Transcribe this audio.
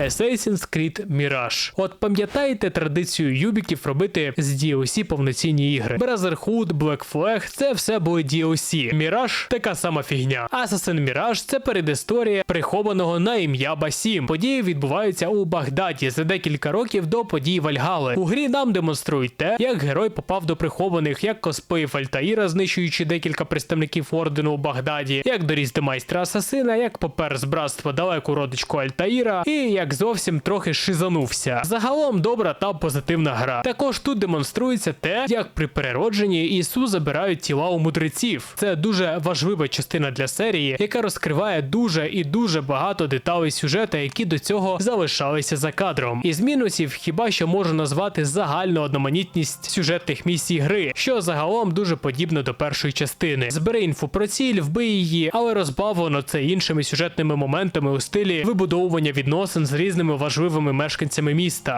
Assassin's Creed Mirage. От пам'ятаєте традицію юбіків робити з DLC повноцінні ігри? Brotherhood, Black Flag – це все були DLC. Mirage – така сама фігня. Assassin Mirage – це передісторія прихованого на ім'я Басім. Події відбуваються у Багдаді за декілька років до подій Вальгали. У грі нам демонструють те, як герой попав до прихованих, як косплеїв Альтаїра, знищуючи декілька представників ордену у Багдаді, як доріс до майстра асасина, як попер з братства далеку родичку Альтаїра, і як зовсім трохи шизанувся. Загалом добра та позитивна гра. Також тут демонструється те, як при переродженні Ісу забирають тіла у мудреців. Це дуже важлива частина для серії, яка розкриває дуже і дуже багато деталей сюжета, які до цього залишалися за кадром. Із мінусів хіба що можу назвати загальну одноманітність сюжетних місій гри, що загалом дуже подібно до першої частини. Збери інфу про ціль, вбий її, але розбавлено це іншими сюжетними моментами у стилі вибудовування відносин з різними важливими мешканцями міста.